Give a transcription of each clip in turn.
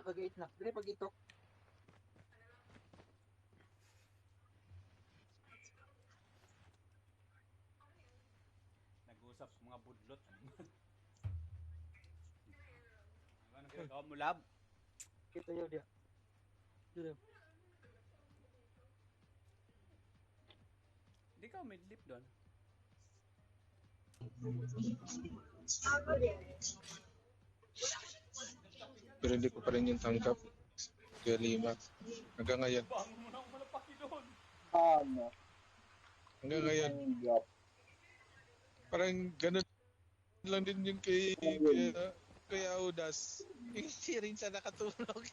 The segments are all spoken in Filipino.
nakagait na. Dili pag ito. Nag-uusap sa mga budlot. Ano? Ikaw mo lab? Kita yun dia. Dili. Hindi ka midlip doon. Pero hindi ko pa rin yung tanggap. Kaya lima. Hanggang ngayon. Bang mo na ako malapaki doon. Ano? Hanggang ngayon. Parang ganun lang din yung kay, kay, kay Audas. Hindi rin siya nakatulog.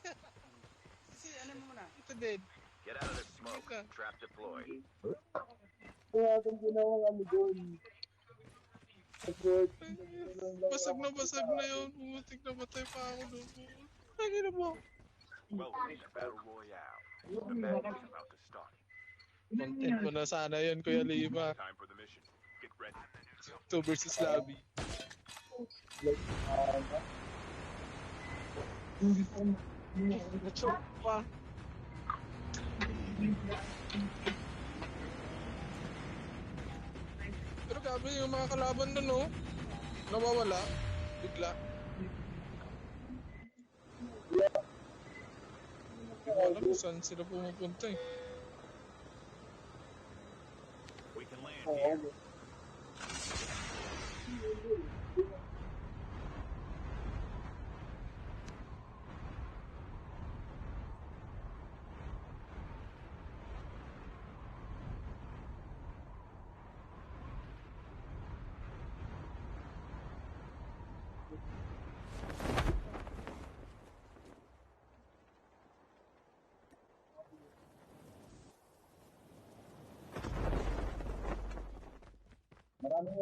Kasi ano mo muna? Ito din. Get out of the smoke. Trap deployed. Kaya itong ginawang ano doon. Basag na basag na yun. Umutik na matay pa ako doon. Tangin na mo. Welcome to Battle Royale. The match is about to start. Content mo na sana yun, Kuya Lima. Time for the mission. Get ready. 2 versus Labi. Like? Na-choke pa. Pero grabe yung mga kalaban nun, no? Nawawala. Bigla. Hindi ko alam kung saan sila pumupunta eh. We can land here. Enemy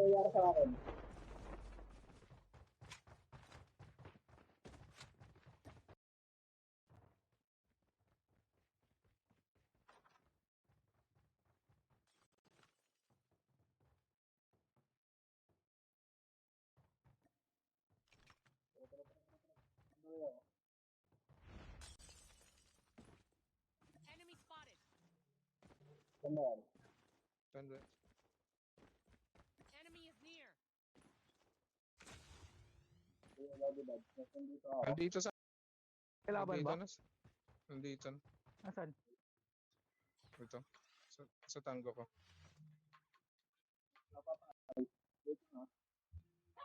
spotted. Come on, turn Enemy Diba? Nandito ako. Nandito sa... Kailaban nandito ba? na. Nandito na. Asan? Ito. Sa, sa tango ko. Wait, ha?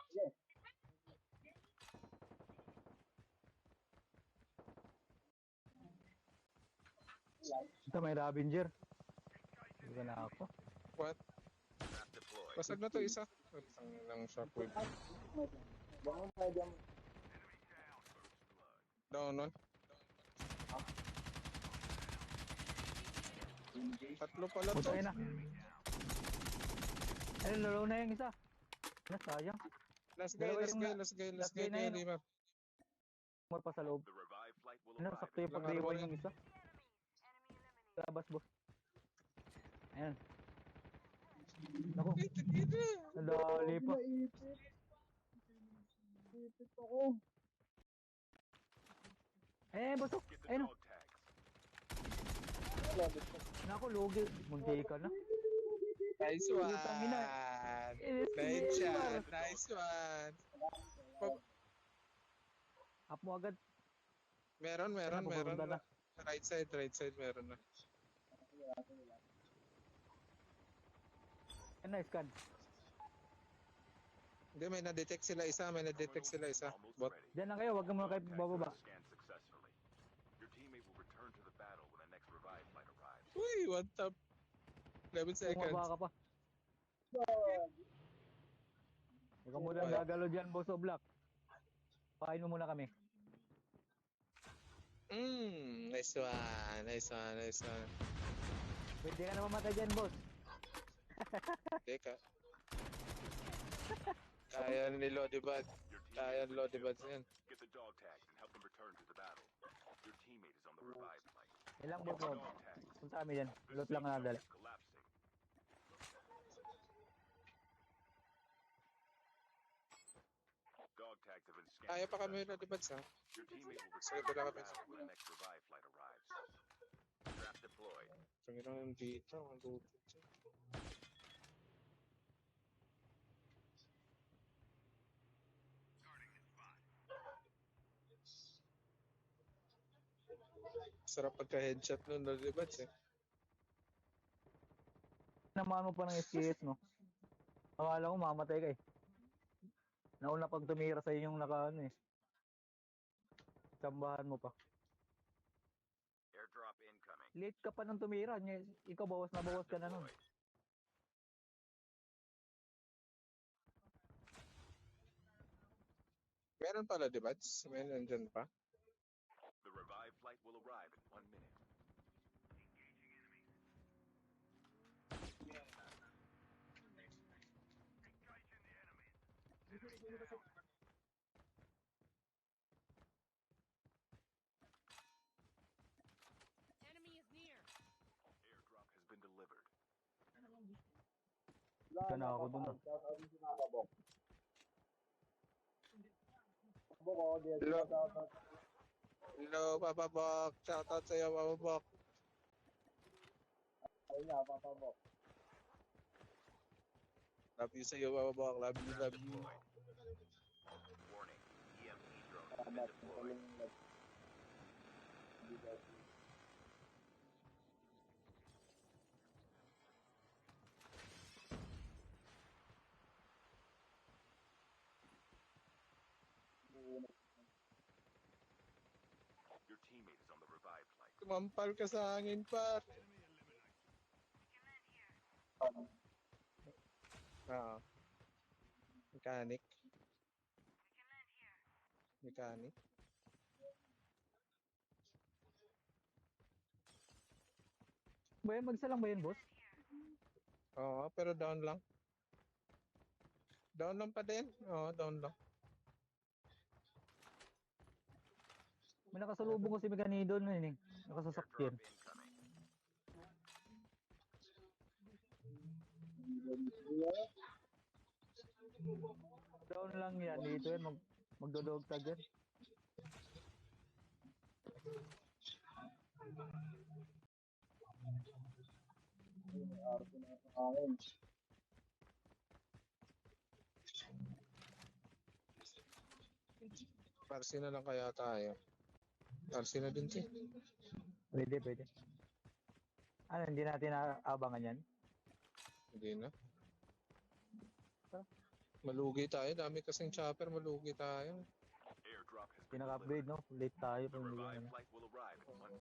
Sige. Ito may Ravenger. Hindi ka na ako. What? Basag na to isa. Ang lang shockwave. Baka may dyan. Down nun. Tatlo pala to. Puta na. Ay, laro na yung isa. Na, sayang. Last guy, last yung guy, last guy, last last guy, guy lima. More pa sa loob. Ano, sakto yung pag-rewind araw ng isa. Labas, boss. Ayan. Naku, Ito, ito. nadali pa. Naipit ako. Eh, the Ayun. gusto. Naku, lugi. Munti ka na. Nice one. Eh, Nice shot. Nice one. Pa- Up mo agad. Meron, meron, Ano, meron. papunta na? Right side, right side, meron na. Eh, nice scan. Hindi, may na-detect sila isa, may na-detect sila isa. Bot. Diyan lang kayo, wag ka muna kayo bababa. Return to the battle when the next revived flight arrives. Uy, one tap. 11 seconds. Bumaba ka pa. Ikaw muna ang Ay. gagalo dyan, boss o black. Pain mo muna kami. Mm, nice one, nice one, nice one. Pwede ka na mamatay dyan, boss. Teka. Kaya ni Lodibad. Kaya ni Lodibad yan. Get the dog tags and help them return to the battle. Your teammate is on the revived flight. Ilang dog tags. Punta kami dyan. Loot lang na been Kaya pa kami na diba sa? Sige, wala the kami. deployed. Tingnan lang dito. Ang luto. Sarap pagka-headshot nun, no, diba? Eh. Naman mo pa ng SKS, no? Akala ko mamatay ka eh. Nauna pag tumira sa yung naka ano eh. Tsambahan mo pa. Airdrop incoming. Late ka pa nang tumira. Nye- Ikaw bawas na bawas ka na nun. Meron pala, diba? May nandyan pa. The revive flight will arrive in one minute. Enemy is near. Airdrop has been delivered. Ka na ako dun, ah. Shoutout din si Nakabok. Nakabok ako dito. Hello. Papa Bok. Shoutout sa'yo, Papa Bok. Ayun nga, papabok. Love you sa'yo, Papa Bok. Love you, love you. Warning. EMP drone has been deployed. Magaling nag- Hindi guys. Your teammate is on the revive flight. Kumampal ka sa hangin, par. Oo. Mechanic. Mechanic. Ba yan, magsa lang ba yan, boss? Oo, pero down lang. Down lang pa din. Oo, down lang. May nakasalubong ko si Megani doon na yun eh. Nakasasakyan. Down lang yan. Dito yan. Mag magdodog tag yan. Parsi na lang kaya tayo. Parsi na din siya. Pwede, pwede. Ano, hindi natin naabangan yan? Hindi na. Malugi tayo. Dami kasing chopper. Malugi tayo. Pinaka-upgrade, no? Late tayo. The pag hindi revive flight will arrive in one